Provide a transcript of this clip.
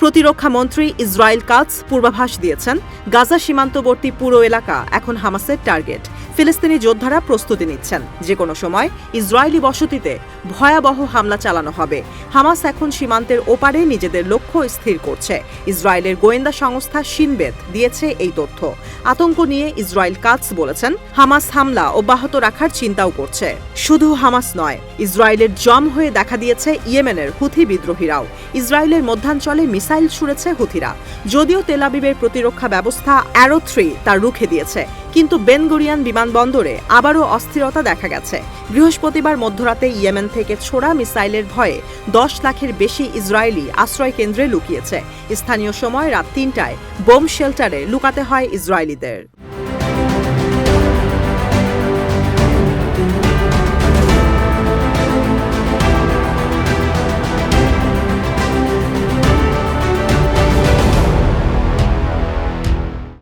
প্রতিরক্ষা মন্ত্রী ইসরায়েল কাজ পূর্বাভাস দিয়েছেন। গাজা সীমান্তবর্তী পুরো এলাকা এখন হামাসের টার্গেট। ফিলিস্তিনি যোদ্ধারা প্রস্তুতি নিচ্ছেন। যে কোনো সময় ইসরায়েলি বসতিতে ভয়াবহ হামলা চালানো হবে। হামাস এখন সীমান্তের ওপারে নিজেদের লক্ষ্য স্থির করছে। ইসরায়েলের গোয়েন্দা সংস্থা শিনবেদ দিয়েছে এই তথ্য। আতঙ্ক নিয়ে ইসরায়েল কাজ বলেছেন, হামাস হামলা অব্যাহত রাখার চিন্তাও করছে। শুধু হামাস নয়, ইসরায়েলের জম হয়ে দেখা দিয়েছে ইয়েমেনের হুথি বিদ্রোহীরাও। ইসরায়েলের মধ্যাঞ্চলে মিসাইল ছুড়েছে হুথিরা। যদিও তেলাবিবের প্রতিরক্ষা ব্যবস্থা অ্যারো থ্রি তার রুখে দিয়েছে কিন্তু বেনগুরিয়ান বিমানবন্দরে আবারও অস্থিরতা দেখা গেছে। বৃহস্পতিবার মধ্যরাতে ইয়েমেন থেকে ছোড়া মিসাইলের ভয়ে দশ লাখের বেশি ইসরায়েলি আশ্রয় কেন্দ্রে লুকিয়েছে। স্থানীয় সময় রাত তিনটায় বোম শেল্টারে লুকাতে হয় ইসরায়েলিদের।